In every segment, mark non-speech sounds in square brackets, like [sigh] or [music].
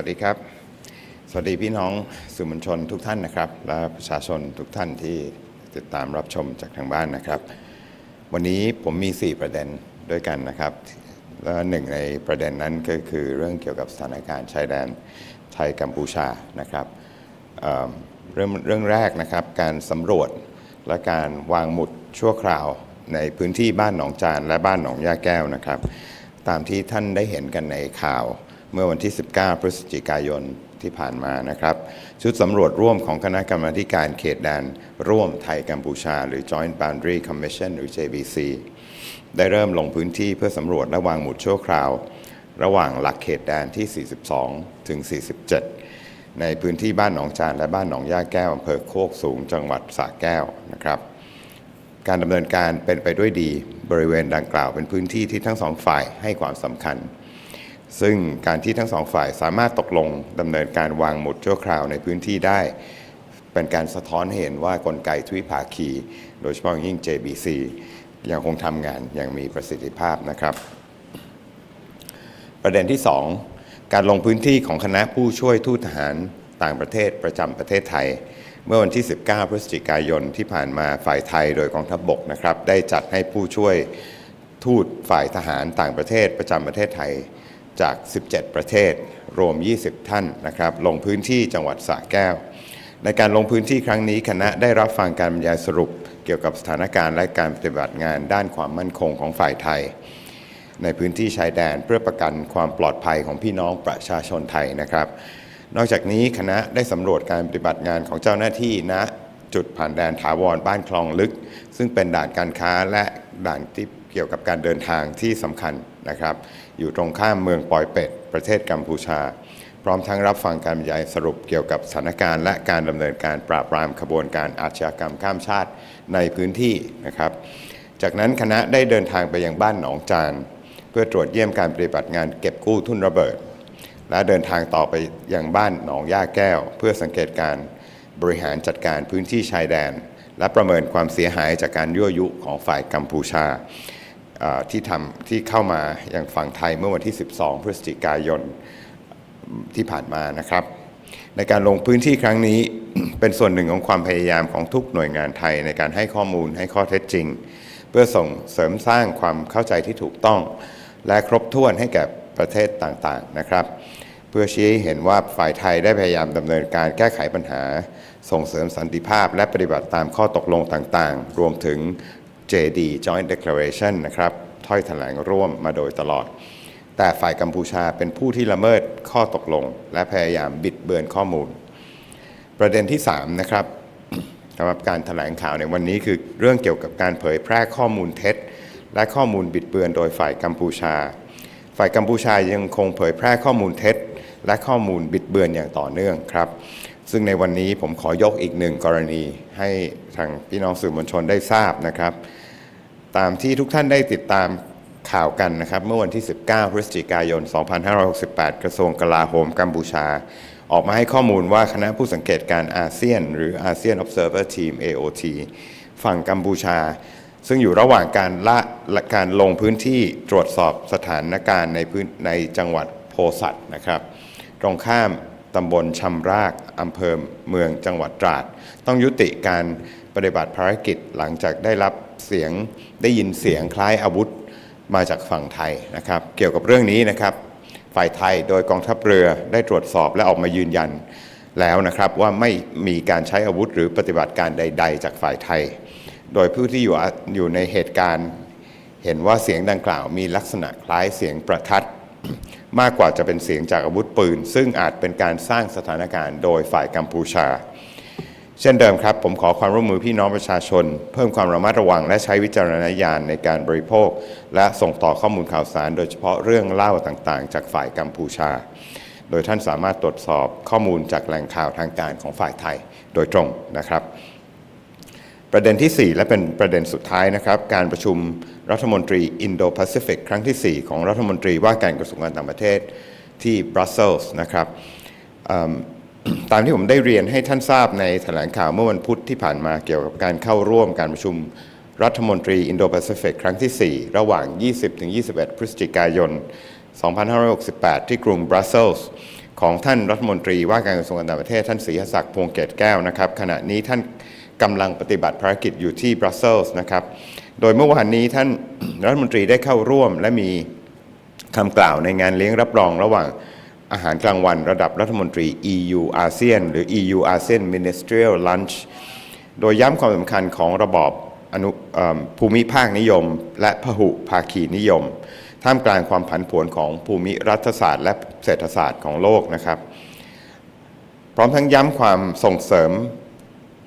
วัสดีครับ สวัสดีพี่น้องสื่อมวลชนทุกท่านนะครับ และประชาชนทุกท่านที่ติดตามรับชมจากทางบ้านนะครับ วันนี้ผมมี 4 ประเด็นด้วยกันนะครับและหนึ่งในประเด็นนั้นก็คือเรื่องเกี่ยวกับสถานการณ์ชายแดนไทยกัมพูชานะครับเเรื่องเรื่องแรกนะครับการสำรวจและการวางหมุดชั่วคราวในพื้นที่บ้านหนองจานและบ้านหนองย่าแก้วนะครับ ตามที่ท่านได้เห็นกันในข่าว เมื่อวันที่ 19 พฤศจิกายนที่ผ่านมานะครับ ชุดสำรวจร่วมของคณะกรรมาการเขตแดน ร่วมไทยกัมพูชา หรือ Joint Boundary Commission หรือ JBC ได้เริ่มลงพื้นที่เพื่อสำรวจและวางหมุดชั่วคราว ระหว่างหลักเขตแดนที่ 42 ถึง 47 ในพื้นที่บ้านหนองจานและบ้านหนองย่าแก้วอำเภอโคกสูงจังหวัดสระแก้วนะครับ การดำเนินการเป็นไปด้วยดีบริเวณดังกล่าวเป็นพื้นที่ที่ทั้งสองฝ่ายให้ความสำคัญ ซึ่งการที่ทั้งสองฝ่ายสามารถตกลงดำเนินการวางหมุดชั่วคราวในพื้นที่ได้ เป็นการสะท้อนเห็นว่ากลไกทวิภาคี โดยเฉพาะยิ่ง JBC ยังคงทำงานอย่างมีประสิทธิภาพนะครับ ประเด็นที่ 2 การลงพื้นที่ของคณะผู้ช่วยทูตทหารต่างประเทศประจำประเทศไทย เมื่อวันที่ 19 พฤศจิกายนที่ผ่านมาฝ่ายไทยโดยกองทัพบบกนะครับ ได้จัดให้ผู้ช่วยทูตฝ่ายทหารต่างประเทศประจำประเทศไทย จาก 17 ประเทศ รวม 20 ท่านนะครับ ลงพื้นที่จังหวัดสระแก้ว ในการลงพื้นที่ครั้งนี้คณะได้รับฟังการบรรยายสรุป เกี่ยวกับสถานการณ์และการปฏิบัติงานด้านความมั่นคงของฝ่ายไทย ในพื้นที่ชายแดนเพื่อประกันความปลอดภัยของพี่น้องประชาชนไทยนะครับ นอกจากนี้คณะได้สำรวจการปฏิบัติงานของเจ้าหน้าที่ณจุดผ่านแดนถาวรบ้านคลองลึก ซึ่งเป็นด่านการค้าและด่านที่เกี่ยวกับการเดินทางที่สำคัญนะครับ อยู่ตรงข้ามเมืองปอยเป็ด ประเทศกัมพูชา พร้อมทั้งรับฟังการบรรยายสรุปเกี่ยวกับสถานการณ์และการดำเนินการปราบปรามขบวนการอาชญากรรมข้ามชาติในพื้นที่นะครับ จากนั้นคณะได้เดินทางไปยังบ้านหนองจานเพื่อตรวจเยี่ยมการปฏิบัติงานเก็บกู้ทุ่นระเบิด และเดินทางต่อไปยังบ้านหนองย่าแก้ว เพื่อสังเกตการบริหารจัดการพื้นที่ชายแดน และประเมินความเสียหายจากการยั่วยุของฝ่ายกัมพูชา ที่ทำที่เข้ามาอยังฝั่งไทยเมื่อวันที่ 12 พฤศจิกายนที่ผ่านมานะครับ ในการลงพื้นที่ครั้งนี้เป็นส่วนหนึ่งของความพยายามของทุกหน่วยงานไทยในการให้ข้อมูลให้ข้อเท็จจริง เพื่อส่งเสริมสร้างความเข้าใจที่ถูกต้อง และครบถ้วนให้แก่ประเทศต่างๆนะครับ เพื่อชี้ให้เห็นว่าฝ่ายไทยได้พยายามดำเนินการแก้ไขปัญหา ส่งเสริมสันติภาพ และปฏิบัติตามข้อตกลงต่างๆ รวมถึง JD Joint Declaration นะครับถ้อยแถลงร่วมมาโดยตลอด แต่ฝ่ายกัมพูชาเป็นผู้ที่ละเมิดข้อตกลง และพยายามบิดเบือนข้อมูล ประเด็นที่ 3 นะครับสำหรับการถแถลงข่าวในวันนี้คือเรื่องเกี่ยวกับการเผยแพร่ข้อมูลเท็จ และข้อมูลบิดเบือนโดยฝ่ายกัมพูชา ฝ่ายกัมพูชายังคงเผยแพร่ข้อมูลเท็จ และข้อมูลบิดเบือนอย่างต่อเนื่องครับ ซึ่งในวันนี้ผมขอยกอีกหนึ่งกรณีให้ทางพี่น้องสื่อมวลชนได้ทราบนะครับ ตามที่ทุกท่านได้ติดตามข่าวกันนะครับ เมื่อวันที่ 19 พฤศจิกายน 2568 กระทรวงกลาโหมกัมพูชา ออกมาให้ข้อมูลว่าคณะผู้สังเกตการอาเซียน หรือ ASEAN Observer Team AOT ฝั่งกัมพูชา ซึ่งอยู่ระหว่างการละละการลงพื้นที่ตรวจสอบสถานการณ์ในพื้นในจังหวัดโพสัตนะครับ ตรงข้ามตำบลชำรากอำเภอเมืองจังหวัดตราด ต้องยุติการปฏิบัติภารกิจหลังจากได้รับ เสียงได้ยินเสียงคล้ายอาวุธมาจากฝั่งไทยนะครับ เกี่ยวกับเรื่องนี้นะครับ ฝ่ายไทยโดยกองทัพเรือได้ตรวจสอบและออกมายืนยันแล้วนะครับว่าไม่มีการใช้อาวุธหรือปฏิบัติการใด ๆ จากฝ่ายไทย โดยผู้ที่อยู่อยู่ในเหตุการณ์ เห็นว่าเสียงดังกล่าวมีลักษณะคล้ายเสียงประทัดมากกว่าจะเป็นเสียงจากอาวุธปืน ซึ่งอาจเป็นการสร้างสถานการณ์โดยฝ่ายกัมพูชา เช่นเดิมครับ ผมขอความร่วมมือพี่น้องประชาชน เพิ่มความระมัดระวัง และใช้วิจารณญาณในการบริโภค และส่งต่อข้อมูลข่าวสาร โดยเฉพาะเรื่องเล่าต่างๆ จากฝ่ายกัมพูชา โดยท่านสามารถตรวจสอบข้อมูลจากแหล่งข่าวทางการของฝ่ายไทยโดยตรงนะครับ ประเด็นที่ 4 และเป็นประเด็นสุดท้ายนะครับ การประชุมรัฐมนตรีอินโดแปซิฟิกครั้งที่ 4 ของรัฐมนตรีว่าการกระทรวงการต่างประเทศที่บรัสเซลส์นะครับ ตามที่ผมได้เรียนให้ท่านทราบในแถลงข่าวเมื่อวันพุธที่ผ่านมาเกี่ยวกับการเข้าร่วมการประชุมรัฐมนตรีอินโดแปซิฟิกครั้งที่ 4 ระหว่าง 20-21 พฤศจิกายน 2568 ที่กรุงบรัสเซลส์ของท่านรัฐมนตรีว่าการกระทรวงการต่างประเทศท่านศรีศักดิ์พวงเกตแก้วนะครับ ขณะนี้ท่านกำลังปฏิบัติภารกิจอยู่ที่บรัสเซลส์นะครับ โดยเมื่อวานนี้ท่านรัฐมนตรีได้เข้าร่วมและมีคำกล่าวในงานเลี้ยงรับรองระหว่าง อาหารกลางวันระดับรัฐมนตรี EU อาเซียน หรือ EU ASEAN Ministerial Lunch โดยย้ำความสำคัญของระบอบอนุภูมิภาคนิยม และพหุภาคีนิยม ท่ามกลางความผันผวนของภูมิรัฐศาสตร์และเศรษฐศาสตร์ของโลกนะครับ พร้อมทั้งย้ำความส่งเสริม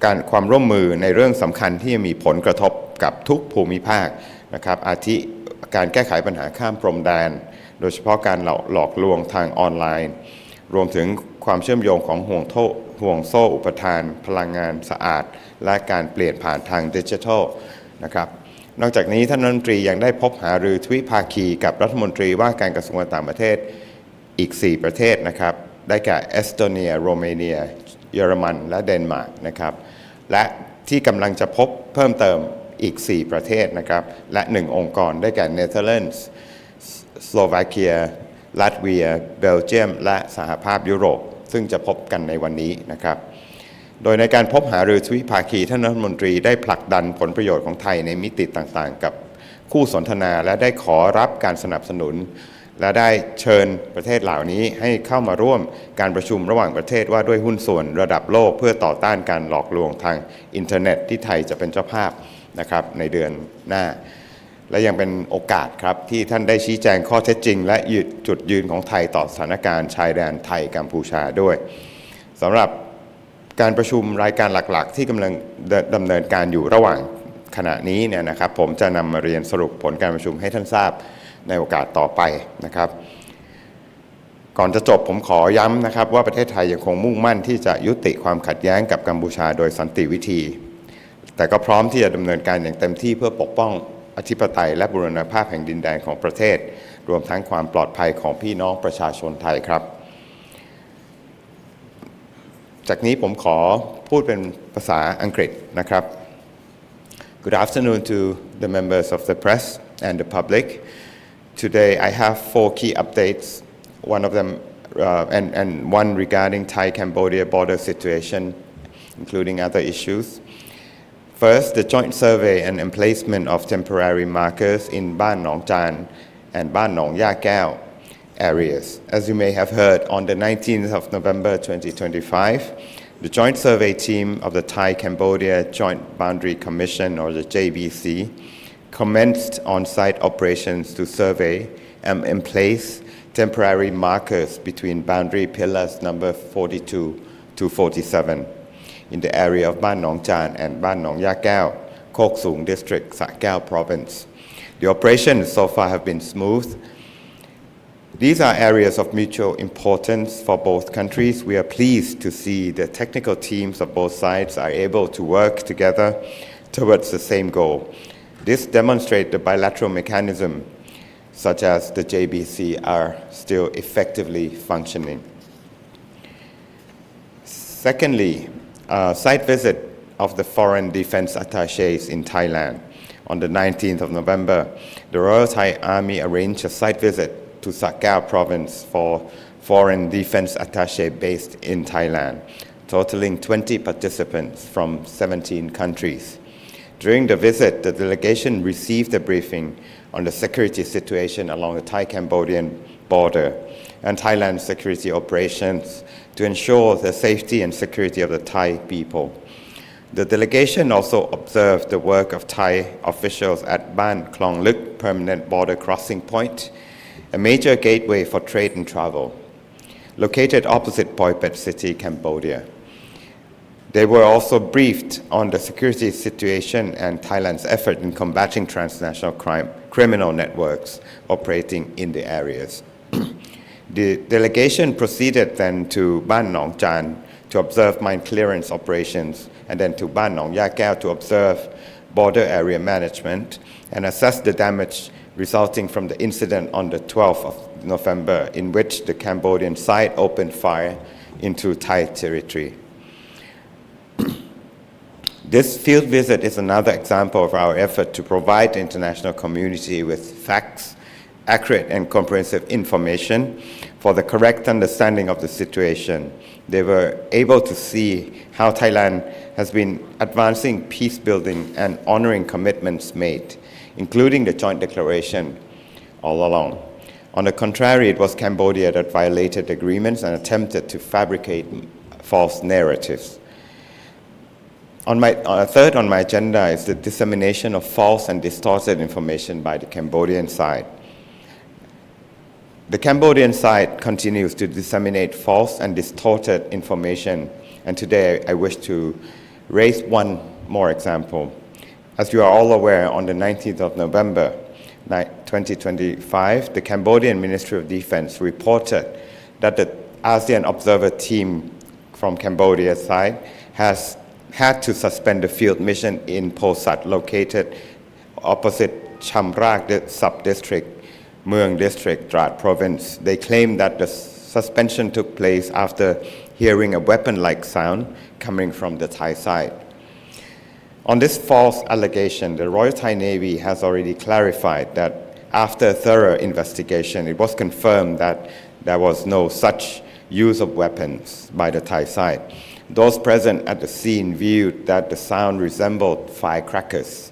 การความร่วมมือในเรื่องสำคัญที่มีผลกระทบกับทุกภูมิภาคนะครับ อาทิการแก้ไขปัญหาข้ามพรมแดน โดยเฉพาะการหลอกหลอกลวงทางออนไลน์ รวมถึงความเชื่อมโยงของห่วงโทห่วงโซ่อุปทาน พลังงานสะอาด และการเปลี่ยนผ่านทางดิจิทัลนะครับนอกจากนี้ท่านรัฐมนตรียังได้พบหารือทวิภาคีกับรัฐมนตรีว่าการกระทรวงการต่างประเทศอีก 4 ประเทศนะครับ ได้แก่เอสโตเนีย โรมาเนีย เยอรมัน และเดนมาร์กนะครับ และที่กำลังจะพบเพิ่มเติมอีก 4 ประเทศนะครับ และ 1 องค์กรได้แก่เนเธอร์แลนด์ สโลวาเกียลัตเวีย เบลเยียม และสหภาพยุโรป ซึ่งจะพบกันในวันนี้นะครับ โดยในการพบหารือทวิภาคีท่านรัฐมนตรีได้ผลักดันผลประโยชน์ของไทยในมิติต่างๆ กับคู่สนทนาและได้ขอรับการสนับสนุน และได้เชิญประเทศเหล่านี้ให้เข้ามาร่วมการประชุมระหว่างประเทศว่าด้วยหุ้นส่วนระดับโลกเพื่อต่อต้านการหลอกลวงทางอินเทอร์เน็ตที่ไทยจะเป็นเจ้าภาพนะครับในเดือนหน้า และยังเป็นโอกาสครับที่ท่านได้ชี้แจงข้อเท็จจริง และยืนจุดยืนของไทยต่อสถานการณ์ชายแดนไทยกัมพูชาด้วยสำหรับการประชุมรายการหลักๆ ที่กำลังดดำเนินการอยู่ระหว่างขณะนี้เนี่ยนะครับ ผมจะนำมาเรียนสรุปผลการประชุมให้ท่านทราบในโอกาสต่อไปนะครับก่อนจะจบผมขอย้ำนะครับว่าประเทศไทยยังคงมุ่งมั่นที่จะยุติความขัดแย้งกับกัมพูชาโดยสันติวิธี แต่ก็พร้อมที่จะดำเนินการอย่างเต็มที่เพื่อปกป้อง อธิปไตยและบูรณภาพแห่งดินแดนของประเทศ รวมทั้งความปลอดภัยของพี่น้องประชาชนไทยครับ จากนี้ผมขอพูดเป็นภาษาอังกฤษนะครับ Good afternoon to the members of the press and the public. Today I have four key updates. One of them, uh, and, and one regarding Thai-Cambodia border situation, including other issues. First, the joint survey and emplacement of temporary markers in Ban Nong Chan and Ban Nong Ya Keo areas. As you may have heard, on the 19th of November 2025, the joint survey team of the Thai Cambodia Joint Boundary Commission, or the JBC, commenced on site operations to survey and emplace temporary markers between boundary pillars number 42 to 47 in the area of Ban Nong Chan and Ban Nong Ya Keo, Kok Sung District, Sa Kaeo Province. The operations so far have been smooth. These are areas of mutual importance for both countries. We are pleased to see the technical teams of both sides are able to work together towards the same goal. This demonstrates the bilateral mechanism, such as the JBC, are still effectively functioning. Secondly, a site visit of the foreign defense attaches in Thailand. On the 19th of November, the Royal Thai Army arranged a site visit to Sakao province for foreign defense attache based in Thailand, totaling 20 participants from 17 countries. During the visit, the delegation received a briefing on the security situation along the Thai Cambodian border and Thailand's security operations to ensure the safety and security of the Thai people. The delegation also observed the work of Thai officials at Ban Klong Luk Permanent Border Crossing Point, a major gateway for trade and travel, located opposite Poipet City, Cambodia. They were also briefed on the security situation and Thailand's effort in combating transnational crime, criminal networks operating in the areas. [clears throat] the delegation proceeded then to Ban Nong Chan to observe mine clearance operations and then to Ban Nong Ya Keo to observe border area management and assess the damage resulting from the incident on the 12th of November in which the Cambodian side opened fire into Thai territory. This field visit is another example of our effort to provide the international community with facts accurate and comprehensive information for the correct understanding of the situation. They were able to see how Thailand has been advancing peace building and honoring commitments made, including the joint declaration all along. On the contrary, it was Cambodia that violated agreements and attempted to fabricate false narratives. On my, uh, third on my agenda is the dissemination of false and distorted information by the Cambodian side. The Cambodian side continues to disseminate false and distorted information, and today I wish to raise one more example. As you are all aware, on the 19th of November 2025, the Cambodian Ministry of Defense reported that the ASEAN Observer Team from Cambodia's side has had to suspend the field mission in Posat, located opposite Chamrak sub-district, Mueang district, Drat province. They claim that the suspension took place after hearing a weapon-like sound coming from the Thai side. On this false allegation, the Royal Thai Navy has already clarified that after a thorough investigation, it was confirmed that there was no such use of weapons by the Thai side. Those present at the scene viewed that the sound resembled firecrackers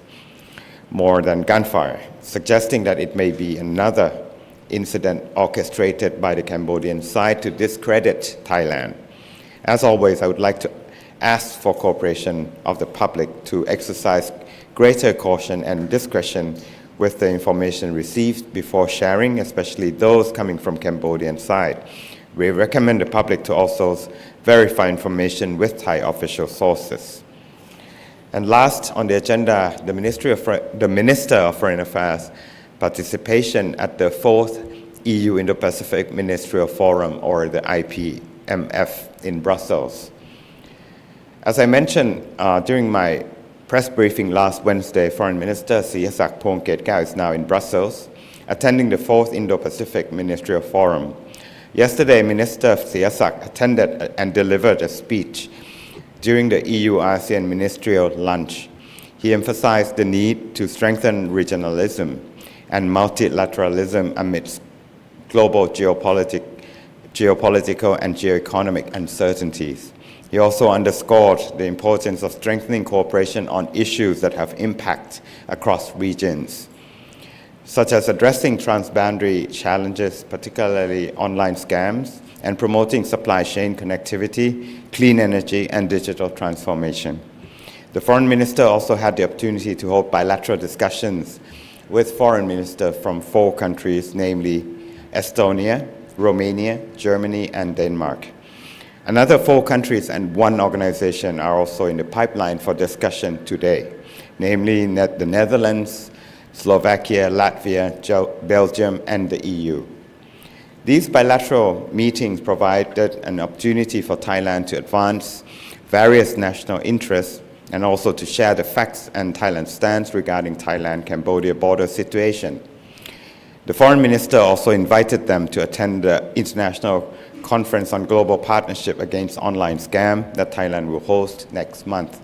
more than gunfire, suggesting that it may be another incident orchestrated by the Cambodian side to discredit Thailand. As always, I would like to ask for cooperation of the public to exercise greater caution and discretion with the information received before sharing, especially those coming from Cambodian side. We recommend the public to also verify information with Thai official sources. And last on the agenda, the, Ministry of, the Minister of Foreign Affairs participation at the fourth EU Indo-Pacific Ministerial Forum, or the IPMF, in Brussels. As I mentioned uh, during my press briefing last Wednesday, Foreign Minister Sihasak Pongketkau is now in Brussels, attending the fourth Indo-Pacific Ministerial Forum. Yesterday, Minister Sihasak attended and delivered a speech during the EU-ASEAN ministerial lunch. He emphasized the need to strengthen regionalism and multilateralism amidst global geopolitic, geopolitical and geoeconomic uncertainties. He also underscored the importance of strengthening cooperation on issues that have impact across regions, such as addressing transboundary challenges, particularly online scams, and promoting supply chain connectivity, clean energy, and digital transformation. The foreign minister also had the opportunity to hold bilateral discussions with foreign ministers from four countries, namely Estonia, Romania, Germany, and Denmark. Another four countries and one organization are also in the pipeline for discussion today, namely the Netherlands, Slovakia, Latvia, Belgium, and the EU. These bilateral meetings provided an opportunity for Thailand to advance various national interests and also to share the facts and Thailand's stance regarding Thailand-Cambodia border situation. The foreign minister also invited them to attend the International Conference on Global Partnership Against Online Scam that Thailand will host next month.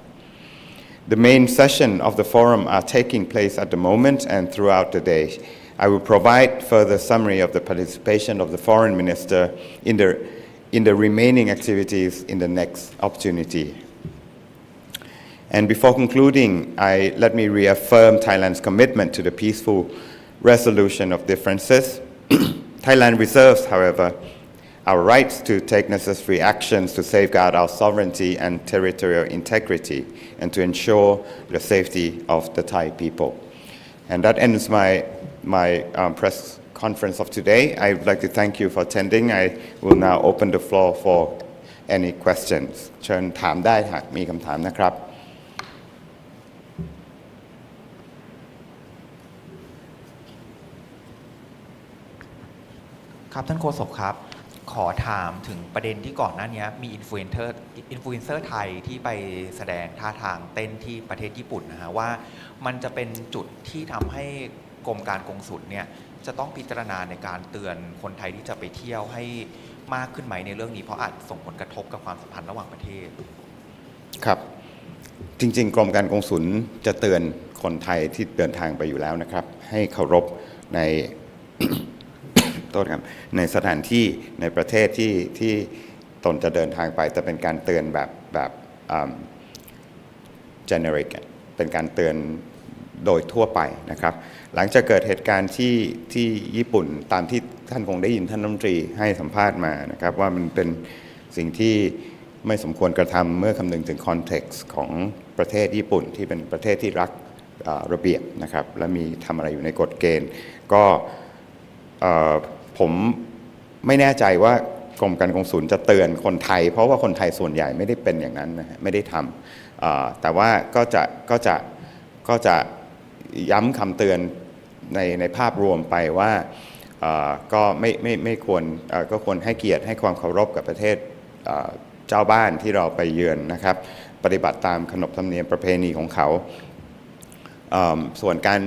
The main session of the forum are taking place at the moment and throughout the day. I will provide further summary of the participation of the foreign minister in the, in the remaining activities in the next opportunity. And before concluding, I, let me reaffirm Thailand's commitment to the peaceful resolution of differences. [clears throat] Thailand reserves, however, our rights to take necessary actions to safeguard our sovereignty and territorial integrity and to ensure the safety of the Thai people. And that ends my, my um, press conference of today. I would like to thank you for attending. I will now open the floor for any questions. เชิญถามได้หากมีคำถามนะครับ ครับท่านโฆษกครับ ขอถามถึงประเด็นที่ก่อนหน้านี้มีอินฟลูเอนเซอร์อินฟลูเอนเซอร์ไทยที่ไปแสดงท่าทางเต้นที่ประเทศญี่ปุ่นนะฮะว่ามันจะเป็นจุดที่ทำให้กรมการกงสุลเนี่ยจะต้องพิจารณาในการเตือนคนไทยที่จะไปเที่ยวให้มากขึ้นไหมในเรื่องนี้เพราะอาจส่งผลกระทบกับความสัมพันธ์ระหว่างประเทศ ครับ จริง ๆ กรมการกงสุลจะเตือนคนไทยที่เดินทางไปอยู่แล้วนะครับ ให้เคารพใน โทษครับในสถานที่ในประเทศที่ที่ตนจะเดินทางไปจะเป็นการเตือนแบบแบบอ่า generic เป็นการเตือนโดยทั่วไปนะครับ หลังจากเกิดเหตุการณ์ที่ที่ญี่ปุ่นตามที่ท่านคงได้ยินท่านรัฐมนตรีให้สัมภาษณ์มานะครับว่ามันเป็นสิ่งที่ไม่สมควรกระทำเมื่อคำนึงถึงคอนเท็กซ์ของประเทศญี่ปุ่นที่เป็นประเทศที่รักระเบียบนะครับและมีทำอะไรอยู่ในกฎเกณฑ์ ก็อ่อ ผมไม่แน่ใจว่ากรมการกงสุลจะเตือนคนไทย เพราะว่าคนไทยส่วนใหญ่ไม่ได้เป็นอย่างนั้นนะฮะไม่ได้ทำแต่ว่าก็จะก็จะก็จะย้ำคำเตือนในในภาพรวมไปว่าก็ไม่ไม่ไม่ควรก็ควรให้เกียรติให้ความเคารพกับประเทศเจ้าบ้านที่เราไปเยือนนะครับ ปฏิบัติตามขนบธรรมเนียมประเพณีของเขาส่วนการ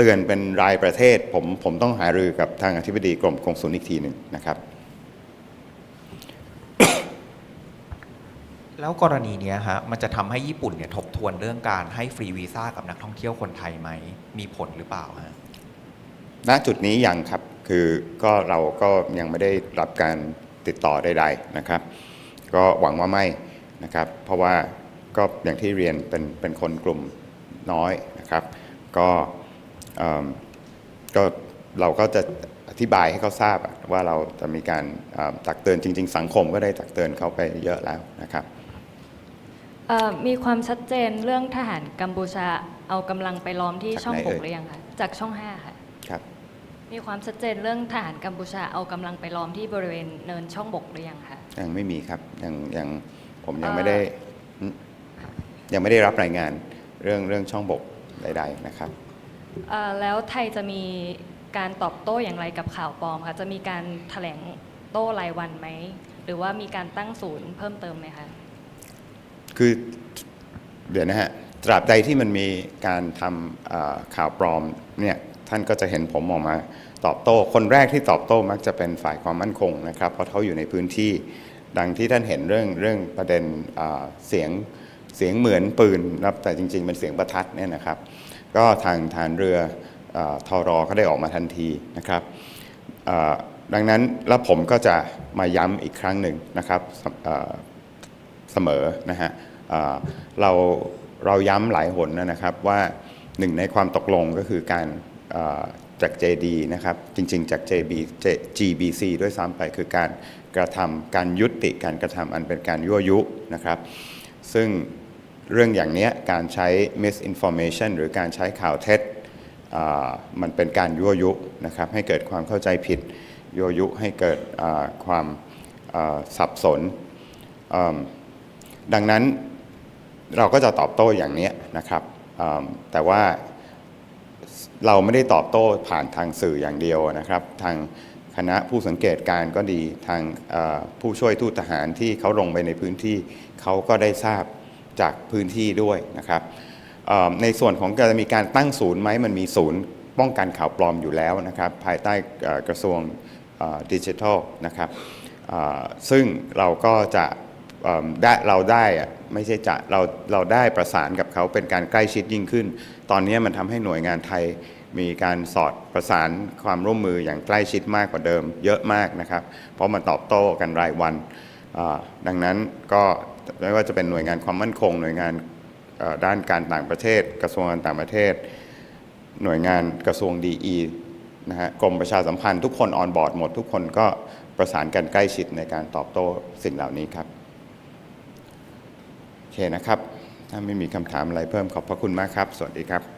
เตือนเป็นรายประเทศ ผมผมต้องหารือกับทางอธิบดีกรมกงสุลอีกทีหนึ่งนะครับ แล้วกรณีเนี้ยฮะมันจะทำให้ญี่ปุ่นเนี่ยทบทวนเรื่องการให้ฟรีวีซ่ากับนักท่องเที่ยวคนไทยไหมมีผลหรือเปล่าฮะณจุดนี้ยังครับคือก็เราก็ยังไม่ได้รับการติดต่อใดๆนะครับ ก็หวังว่าไม่นะครับ เพราะว่าก็อย่างที่เรียนเป็นเป็นคนกลุ่มน้อยนะครับ ก็เอิ่ม ก็เราก็จะอธิบายให้เขาทราบอะว่าเราจะมีการเอ่อตักเตือนจริง ๆ สังคมก็ได้ตักเตือนเขาไปเยอะแล้วนะครับเอ่อมีความชัดเจนเรื่องทหารกัมพูชาเอากำลังไปล้อมที่จากช่องไหนหเอ่กยหรือยังคะจากช่องห้าค่ะครับ มีความชัดเจนเรื่องทหารกัมพูชาเอากำลังไปล้อมที่บริเวณเนินช่องบกหรือยังคะยังไม่มีครับยังยังผมยังเอ่อไม่ได้อืมยังไม่ได้รับรายงานเรื่องเรื่องช่องบกใด ๆ นะครับ เอ่อแล้วไทยจะมีการตอบโต้อย่างไรกับข่าวปลอมคะจะมีการแถลงโต้รายวันไหม หรือว่ามีการตั้งศูนย์เพิ่มเติมไหมคะ คือเดี๋ยวนะฮะตราบใดที่มันมีการทำเอ่อข่าวปลอมเนี่ยท่านก็จะเห็นผมออกมาตอบโต้ คนแรกที่ตอบโต้มักจะเป็นฝ่ายความมั่นคงนะครับ เพราะเขาอยู่ในพื้นที่ดังที่ท่านเห็นเรื่องเรื่องประเด็นเอ่อเสียงเสียงเหมือนปืนนะครับแต่จริง ๆ เป็นเสียงประทัดเนี่ยนะครับ ก็ทางฐานเรืออทอรอก็ได้ออกมาทันทีนะครับดังนั้นแล้วผมก็จะมาย้ำอีกครั้งหนึ่งนะครับเสมอนะฮะเราเราย้ำหลายหนนะครับว่าหนึ่งในความตกลงก็คือการจาก JD นะครับจริงๆจาก JB GBC ด้วยซ้ำไปคือการกระทำการยุติการกระทำอันเป็นการยั่วยุนะครับ ซึ่ง เรื่องอย่างนี้การใช้ misinformation หรือการใช้ข่าวเท็จมันเป็นการยั่วยุนะครับให้เกิดความเข้าใจผิดยั่วยุให้เกิดความสับสน ดังนั้นเราก็จะตอบโต้อย่างนี้นะครับแต่ว่าเราไม่ได้ตอบโต้ผ่านทางสื่ออย่างเดียวนะครับ ทางคณะผู้สังเกตการณ์ก็ดีทางผู้ช่วยทูตทหารที่เขาลงไปในพื้นที่เขาก็ได้ทราบ จากพื้นที่ด้วยนะครับในส่วนของการมีการตั้งศูนย์ไหมมันมีศูนย์ป้องกันข่าวปลอมอยู่แล้วนะครับภายใต้กระทรวงดิจิทัลนะครับซึ่งเราก็จะได้เราได้ไม่ใช่จะเราเราได้ประสานกับเขาเป็นการใกล้ชิดยิ่งขึ้น ตอนนี้มันทำให้หน่วยงานไทยมีการสอดประสานความร่วมมืออย่างใกล้ชิดมากกว่าเดิม เยอะมากนะครับ เพราะมันตอบโต้กันรายวันดังนั้นก็ ไม่ว่าจะเป็นหน่วยงานความมั่นคง หน่วยงานด้านการต่างประเทศ กระทรวงการต่างประเทศ หน่วยงานกระทรวงดีนะฮะกรมประชาสัมพันธ์ทุกคนออนบอร์ดหมด ทุกคนก็ประสานกันใกล้ชิดในการตอบโต้สิ่งเหล่านี้ครับโอเคนะครับ ถ้าไม่มีคำถามอะไรเพิ่มขอบพระคุณมากครับ สวัสดีครับ